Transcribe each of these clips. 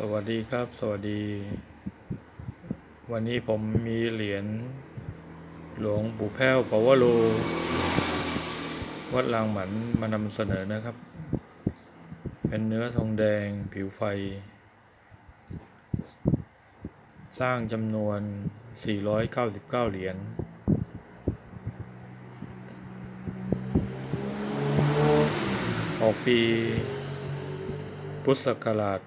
สวัสดีครับ สวัสดี วันนี้ผมมีเหรียญหลวงปู่แพ้วปวโรวัดลางหมันมานำเสนอนะครับ เป็นเนื้อทองแดงผิวไฟ สร้างจำนวน 499 เหรียญออกปี พุทธศักราช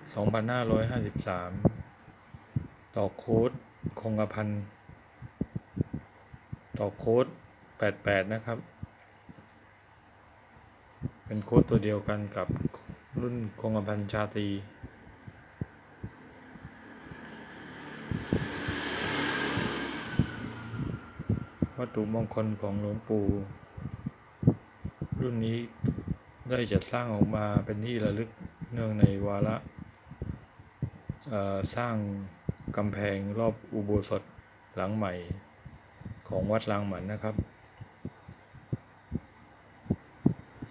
2553 ต่อโค้ดคงกระพัน ต่อโค้ด 88 นะครับ เป็นโค้ดตัวเดียวกันกับรุ่นคงกระพันชาตรีวัตถุมงคลของหลวงปู่ รุ่นนี้ได้จัดสร้างออกมาเป็นที่ระลึก เนื่องในวาระสร้างกำแพงรอบอุโบสถหลังใหม่ของวัดลางหมันนะครับ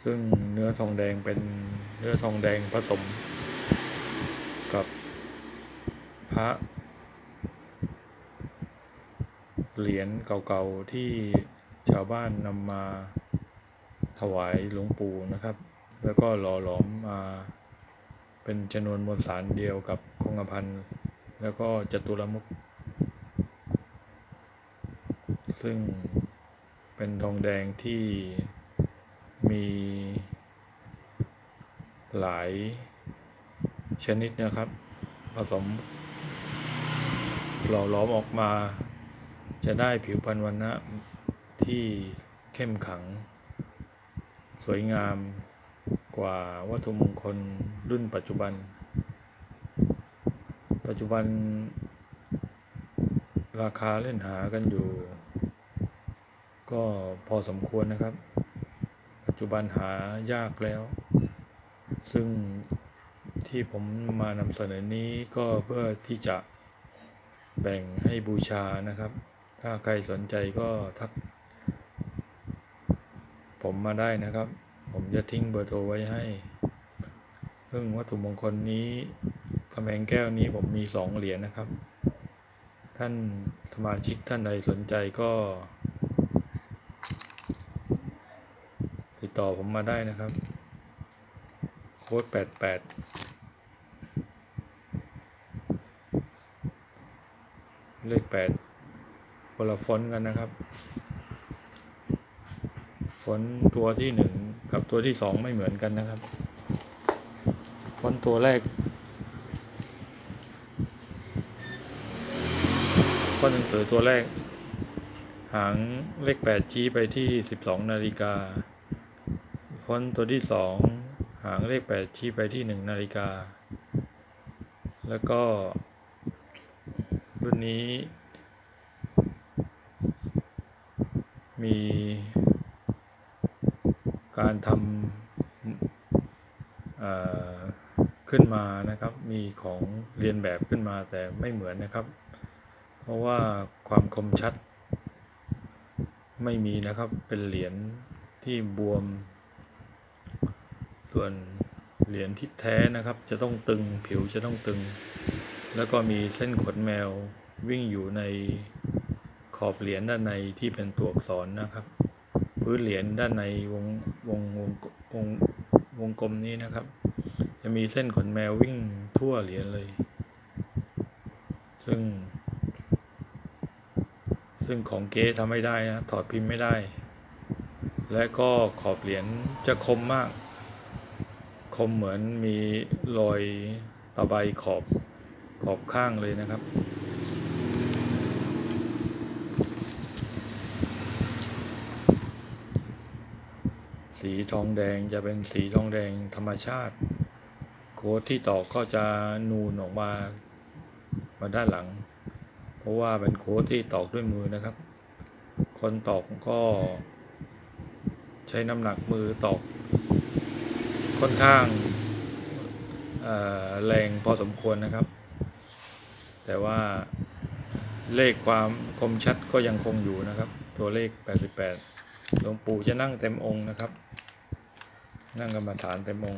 ซึ่งเนื้อทองแดงเป็นเนื้อทองแดงผสม กับพระเหรียญเก่าๆที่ชาวบ้านนำมาถวายหลวงปู่นะครับ แล้วก็หล่อหลอมมา เป็นจำนวนมวลสารเดียวกับคงกระพันแล้วก็จตุรมุขซึ่งเป็นทองแดงที่มีหลายชนิดนะครับ ผสมหล่อหลอมออกมา จะได้ผิวพรรณวันนะที่เข้มขัง สวยงาม กว่าวัตถุมงคลรุ่นปัจจุบัน ปัจจุบัน ราคาเล่นหากันอยู่ ก็พอสมควรนะครับ ปัจจุบันหายากแล้ว ซึ่งที่ผมมานำเสนอนี้ก็เพื่อที่จะแบ่งให้บูชานะครับ ถ้าใครสนใจก็ทัก ผมมาได้นะครับ ผมจะทิ้งเบอร์โทรไว้ให้ ซึ่งวัตถุมงคลนี้กำแพงแก้วนี้ผมมีสองเหรียญนะครับ ท่านสมาชิกท่านใดสนใจก็ ติดต่อผมมาได้นะครับ โค้ดแปดแปดเลขแปดคนละฟอนต์กันนะครับ ฟอนต์ตัวที่หนึ่งกับตัวที่สองไม่เหมือนกันนะครับฟอนต์ตัวแรกฟอนต์หนังสือตัวแรก หางเลขแปดชี้ไปที่สิบสองนาฬิกาฟอนต์ตัวที่สองหางเลขแปดชี้ไปที่หนึ่งนาฬิกา แล้วก็ รุ่นนี้มี การทำขึ้นมานะครับ มีของเรียนแบบขึ้นมาแต่ไม่เหมือนนะครับ เพราะว่าความคมชัด ไม่มีนะครับเป็นเหรียญที่บวม ส่วนเหรียญที่แท้นะครับ จะต้องตึงผิวจะต้องตึง แล้วก็มีเส้นขนแมววิ่งอยู่ในขอบเหรียญด้านในที่เป็นตัวอักษรนะครับ พื้นเหรียญด้านในวงวงวงวงวงกลมนี้นะครับ จะมีเส้นขนแมววิ่งทั่วเหรียญเลย ซึ่ง ซึ่งของเก๊ทำไม่ได้นะถอดพิมพ์ไม่ได้ และก็ขอบเหรียญจะคมมาก คมเหมือนมีรอยตะไบขอบขอบข้างเลยนะครับ สีทองแดงจะเป็นสีทองแดงธรรมชาติ โค้ดที่ตอกก็จะนูนออกมามาด้านหลัง เพราะว่าเป็นโค้ดที่ตอกด้วยมือนะครับ คนตอกก็ใช้น้ำหนักมือตอกค่อนข้างแรงพอสมควรนะครับ แต่ว่าเลขความคมชัดก็ยังคงอยู่นะครับ ตัวเลข 88 หลวงปู่จะนั่งเต็มองค์นะครับ นั่งกรรมฐานเตมอง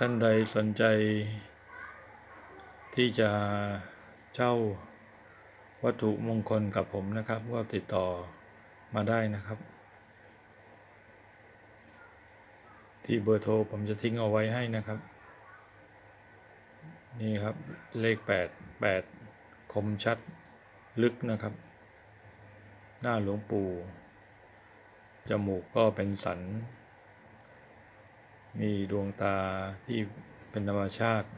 ท่านใดสนใจ ที่จะเช่าวัตถุมงคลกับผมนะครับ ก็ติดต่อมาได้นะครับ ที่เบอร์โทรผมจะทิ้งเอาไว้ให้นะครับ นี่ครับเลขแปดแปดคมชัดลึกนะครับ หน้าหลวงปู่จมูกก็เป็นสัน มีดวงตาที่เป็นธรรมชาติ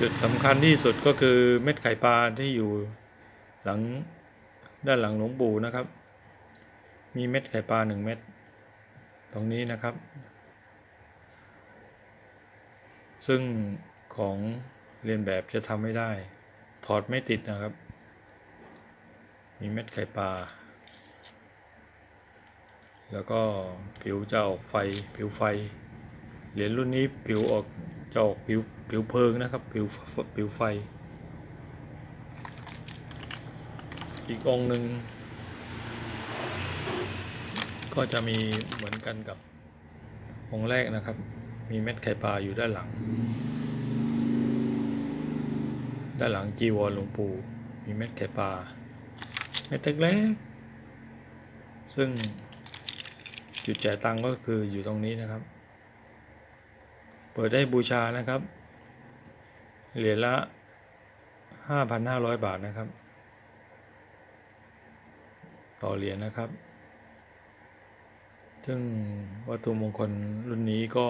จุดสำคัญที่สุดก็คือเม็ดไข่ปลาที่อยู่หลังด้านหลังหลวงปู่นะครับ มีเม็ดไข่ปลาหนึ่งเม็ดตรงนี้นะครับ ซึ่งของเรียนแบบจะทำไม่ได้ ถอดไม่ติดนะครับ มีเม็ดไข่ปลา แล้วก็ผิวจะออกไฟผิวไฟ เหรียญรุ่นนี้ผิวออกจะออกผิวผิวเพลิงนะครับผิวผิวไฟ อีกองหนึ่งก็จะมีเหมือนกันกับองค์แรกนะครับ มีเม็ดไข่ปลาอยู่ด้านหลัง ด้านหลังจีวรหลวงปู่มีเม็ดไข่ปลาเม็ดเล็กๆซึ่ง จุดจ่ายตังค์ก็คืออยู่ตรงนี้นะครับ เปิดได้บูชานะครับ เหรียญละ5,500บาทนะครับ ต่อเหรียญนะครับ ซึ่งวัตถุมงคลรุ่นนี้ก็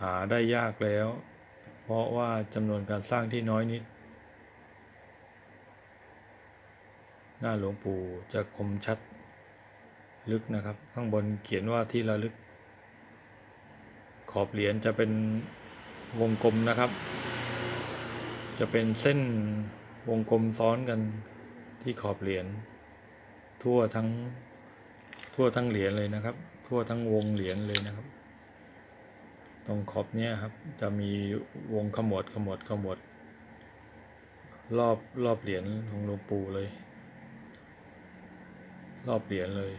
หาได้ยากแล้ว เพราะว่าจำนวนการสร้างที่น้อยนิด หน้าหลวงปู่จะคมชัด ลึกนะครับ ข้างบนเขียนว่าที่ระลึก ขอบเหรียญจะเป็นวงกลมนะครับ จะเป็นเส้นวงกลมซ้อนกันที่ขอบเหรียญทั่วทั้งทั่วทั้งเหรียญเลยนะครับ ทั่วทั้งวงเหรียญเลยนะครับ ตรงขอบเนี้ยครับจะมีวงขมวดขมวดขมวด รอบรอบเหรียญของหลวงปู่เลย รอบเหรียญเลย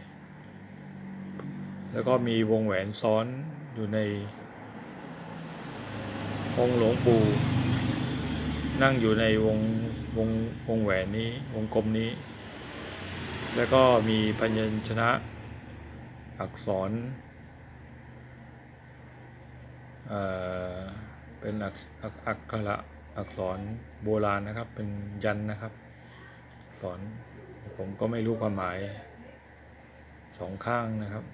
แล้วก็มีวงแหวนซ้อนอยู่ในองค์หลวงปู่นั่งอยู่ในวงวงวงแหวนนี้วงกลมนี้ แล้วก็มีพยัญชนะอักษรเอ่อเป็นอักษอักอักขระอักษรโบราณนะครับ เป็นยันนะครับสอักษรผมก็ไม่รู้ความหมายสองข้างนะครับ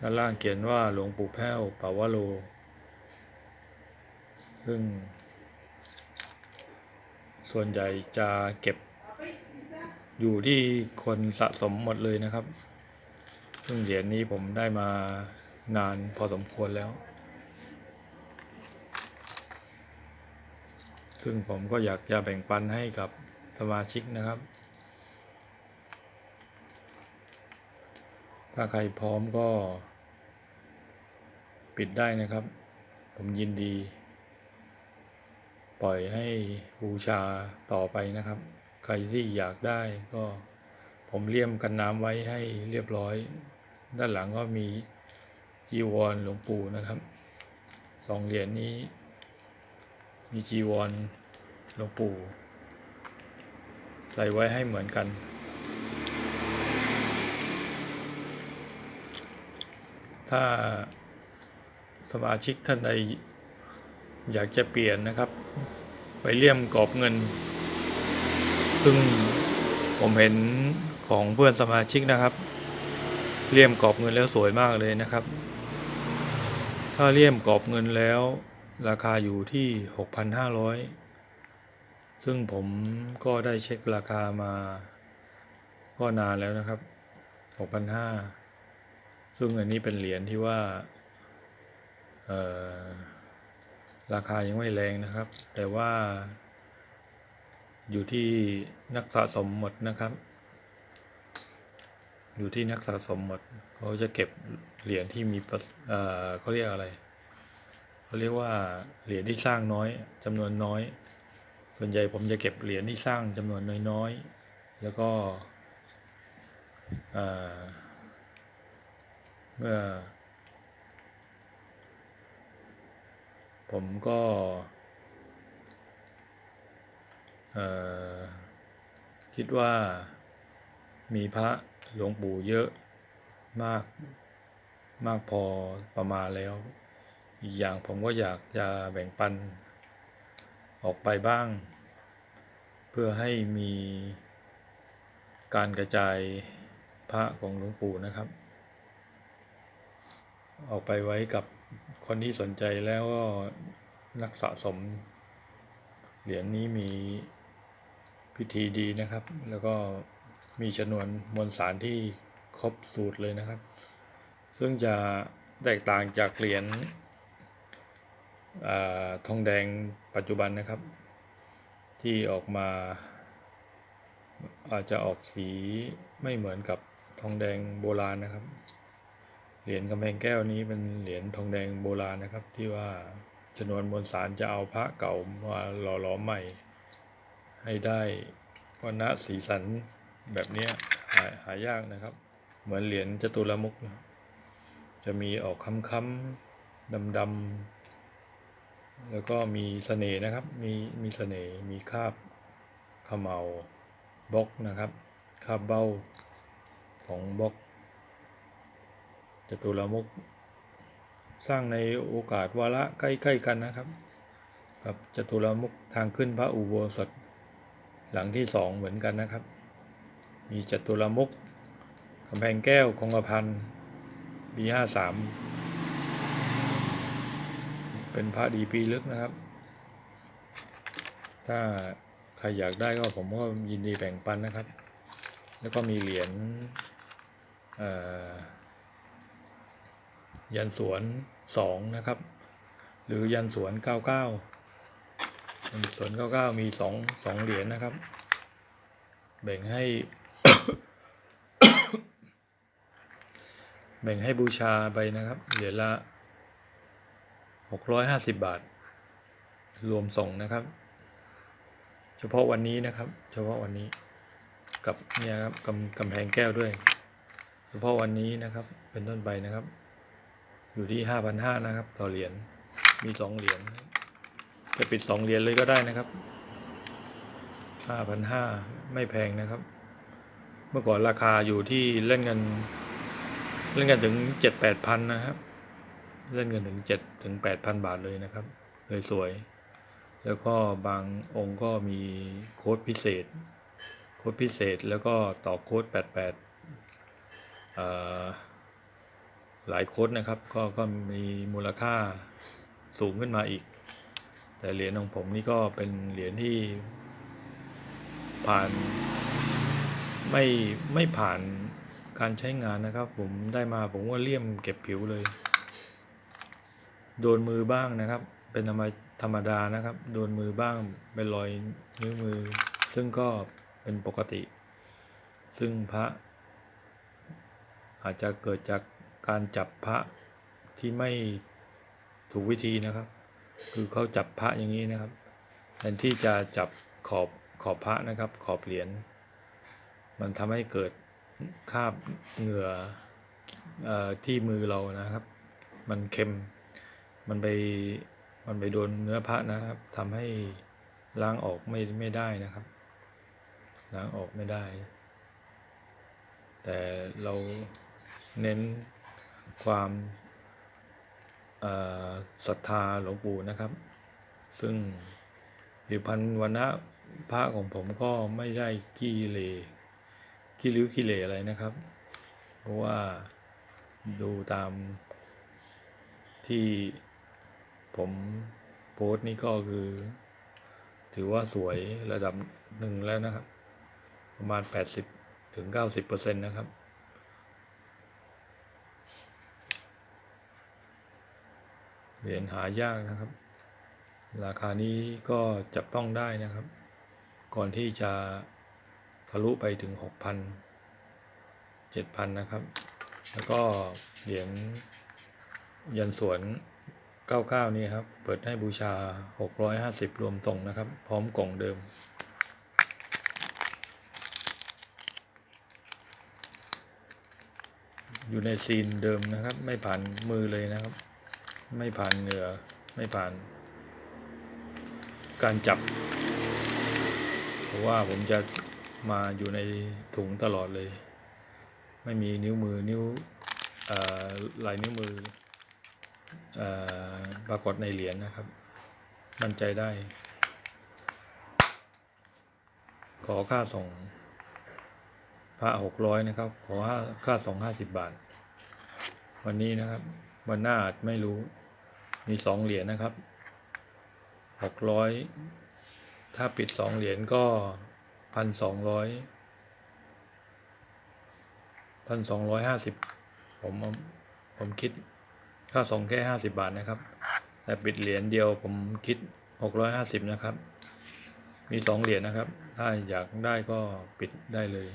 ด้านล่างเขียนว่าหลวงปู่แพ้วปาวโล ซึ่ง ส่วนใหญ่จะเก็บอยู่ที่คนสะสมหมดเลยนะครับ ซึ่งเหรียญนี้ผมได้มานานพอสมควรแล้ว ซึ่งผมก็อยากจะแบ่งปันให้กับสมาชิกนะครับ ถ้าใครพร้อมก็ ปิดได้นะครับ ผมยินดี ปล่อยให้บูชาต่อไปนะครับ ใครที่อยากได้ก็ผมเลี่ยมกันน้ำไว้ให้เรียบร้อย ด้านหลังก็มีจีวรหลวงปู่นะครับสองเหรียญนี้ มีจีวรหลวงปู่ ใส่ไว้ให้เหมือนกันถ้า สมาชิกท่านใดอยากจะเปลี่ยนนะครับไปเลี่ยมกรอบเงิน ซึ่งผมเห็นของเพื่อนสมาชิกนะครับ เลี่ยมกรอบเงินแล้วสวยมากเลยนะครับ ถ้าเลี่ยมกรอบเงินแล้วราคาอยู่ที่ 6,500 ซึ่งผมก็ได้เช็คราคามา ก็นานแล้วนะครับ 6,500 ซึ่งอันนี้เป็นเหรียญที่ว่า ราคายังไม่แรงนะครับ แต่ว่าอยู่ที่นักสะสมหมดนะครับ อยู่ที่นักสะสมหมดเขาจะเก็บเหรียญที่มีเอ่อเขาเรียกอะไรเขาเรียกว่าเหรียญที่สร้างน้อยจำนวนน้อย ส่วนใหญ่ผมจะเก็บเหรียญที่สร้างจำนวนน้อยๆแล้วก็เเมื่อ ผมก็คิดว่ามีพระหลวงปู่เยอะมากมากพอประมาณแล้ว อีกอย่างผมก็อยากจะแบ่งปันออกไปบ้าง เพื่อให้มีการกระจายพระของหลวงปู่นะครับ ออกไปไว้กับ คนที่สนใจแล้วก็นักสะสม เหรียญนี้มีพิธีดีนะครับ แล้วก็มีจำนวนมวลสารที่ครบสูตรเลยนะครับ ซึ่งจะแตกต่างจากเหรียญทองแดงปัจจุบันนะครับ ที่ออกมาอาจจะออกสีไม่เหมือนกับทองแดงโบราณนะครับ เหรียญกำแพงแก้วนี้เป็นเหรียญทองแดงโบราณนะครับ ที่ว่าจำนวนมวลสารจะเอาพระเก่ามาหล่อหลอมใหม่ ให้ได้วัฒสีสันแบบนี้หาหายากนะครับ เหมือนเหรียญจตุรมุกนะจะมีออกค้ำๆดำๆแล้วก็มีเสน่ห์นะครับ มีมีเสน่ห์มีคาบเขมเอาบล็อกนะครับ คาบเบ้าของบล็อก จตุรมุกสร้างในโอกาสวาระใกล้ๆกันนะครับ กับจตุรมุกทางขึ้นพระอุโบสถ หลังที่สองเหมือนกันนะครับ มีจตุรมุกกำแพงแก้วคงกระพันปีห้าสามเป็นพระดีปีลึกนะครับ ถ้าใครอยากได้ก็ผมก็ยินดีแบ่งปันนะครับ แล้วก็มีเหรียญเอ่อ ยันสวนสองนะครับ หรือยันสวนเก้าเก้ายันสวนเก้าเก้ามีสองสองเหรียญนะครับ แบ่งให้ แบ่งให้บูชาไปนะครับ เหรียญละหกร้อยห้าสิบบาท รวมส่งนะครับ เฉพาะวันนี้นะครับ เฉพาะวันนี้กับเนี่ยครับกำกำแพงแก้วด้วย เฉพาะวันนี้นะครับเป็นต้นไปนะครับ อยู่ที่ห้าพันห้านะครับ ต่อเหรียญมีสองเหรียญจะปิดสองเหรียญเลยก็ได้นะครับห้าพันห้าไม่แพงนะครับ เมื่อก่อนราคาอยู่ที่เล่นกัน เล่นกันถึงเจ็ดแปดพันนะครับ เล่นกันถึงเจ็ดถึงแปดพันบาทเลยนะครับเลยสวย แล้วก็บางองค์ก็มีโค้ดพิเศษ โค้ดพิเศษแล้วก็ต่อโค้ดแปดแปดอ่า หลายโค้ดนะครับ ก็ก็มีมูลค่าสูงขึ้นมาอีก แต่เหรียญของผมนี่ก็เป็นเหรียญที่ ผ่านไม่ไม่ผ่านการใช้งานนะครับ ผมได้มาผมว่าเลี่ยมเก็บผิวเลย โดนมือบ้างนะครับ เป็นธรรมธรรมดานะครับ โดนมือบ้างเป็นรอยนิ้วมือ ซึ่งก็เป็นปกติ ซึ่งพระอาจจะเกิดจาก การจับพระที่ไม่ถูกวิธีนะครับ คือเขาจับพระอย่างนี้นะครับแทนที่จะจับขอบขอบพระนะครับ ขอบเหรียญมันทำให้เกิดคาบเหงื่อออที่มือเรานะครับ มันเค็มมันไปมันไปโดนเนื้อพระนะครับทำให้ล้างออกไม่ไม่ได้นะครับ ล้างออกไม่ได้ แต่เราเน้น ความศรัทธาหลวงปู่นะครับ ซึ่งผิวพันธ์วันนะพระของผมก็ไม่ได้ขี้เลขี้ริ้วขี้เลอะไรนะครับ เพราะว่าดูตามที่ผมโพสต์นี่ก็คือ ถือว่าสวยระดับหนึ่งแล้วนะครับ ประมาณ 80ถึง90%นะครับ เหรียญหายากนะครับ ราคานี้ก็จับต้องได้นะครับ ก่อนที่จะทะลุไปถึง 6,000 7,000 นะครับ แล้วก็เหรียญยันสวน 99 นี่ครับ เปิดให้บูชา 650 รวมส่งนะครับ พร้อมกล่องเดิมมอยู่ในซีนเดิมนะครับ ไม่ผ่านมือเลยนะครับ ไม่ผ่านเหงื่อไม่ผ่าน การจับ เพราะว่าผมจะมาอยู่ในถุงตลอดเลย ไม่มีนิ้วมือนิ้วลายนิ้วมืออปรากฏในเหรียญนะครับ มั่นใจได้ ขอค่าส่งพระหกร้อยนะครับ ขอค่าค่าส่งห้าสิบบาท วันนี้นะครับ วันหน้าอาจไม่รู้ มีสองเหรียญนะครับหกร้อยถ้าปิดสองเหรียญก็พันสองร้อยพันสองร้อยห้าสิบผมผมคิดค่าส่งแค่ห้าสิบบาทนะครับ แต่ปิดเหรียญเดียวผมคิดหกร้อยห้าสิบนะครับ มีสองเหรียญนะครับ ถ้าอยากได้ก็ปิดได้เลย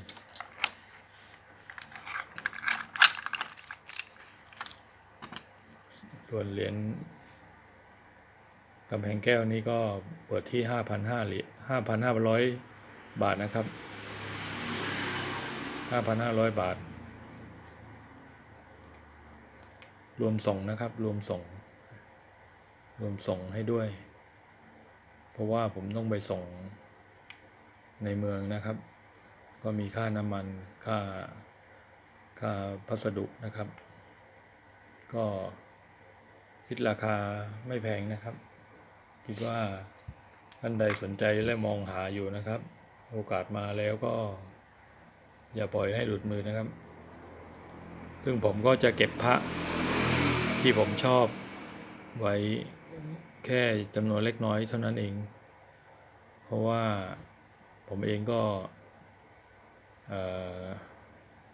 ส่วนเหรียญ กำแพงแก้วนี้ก็เปิดที่ห้าพันห้าเหรียญห้าพันห้าร้อยบาทนะครับห้าพันห้าร้อยบาท รวมส่งนะครับ รวมส่ง รวมส่งให้ด้วย เพราะว่าผมต้องไปส่งในเมืองนะครับ ก็มีค่าน้ำมัน ค่า ค่าพัสดุนะครับ ก็คิดราคาไม่แพงนะครับ คิดว่าท่านใดสนใจและมองหาอยู่นะครับ โอกาสมาแล้วก็ อย่าปล่อยให้หลุดมือนะครับ ซึ่งผมก็จะเก็บพระที่ผมชอบไว้แค่จำนวนเล็กน้อยเท่านั้นเอง เพราะว่าผมเองก็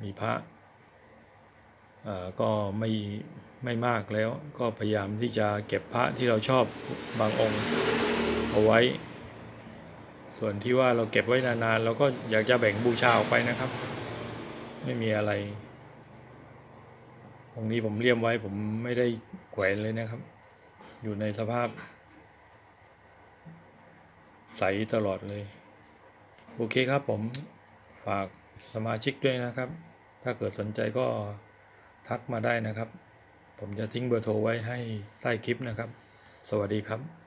มีพระก็ไม่ ไม่มากแล้ว ก็พยายามที่จะเก็บพระที่เราชอบบางองค์เอาไว้ ส่วนที่ว่าเราเก็บไว้นานๆเราก็อยากจะแบ่งบูชาออกไปนะครับ ไม่มีอะไรองค์นี้ผมเลี่ยมไว้ผมไม่ได้แขวนเลยนะครับ อยู่ในสภาพ ใสตลอดเลย โอเคครับผมฝากสมาชิกด้วยนะครับ ถ้าเกิดสนใจก็ทักมาได้นะครับ ผมจะทิ้งเบอร์โทรไว้ให้ใต้คลิปนะครับ สวัสดีครับ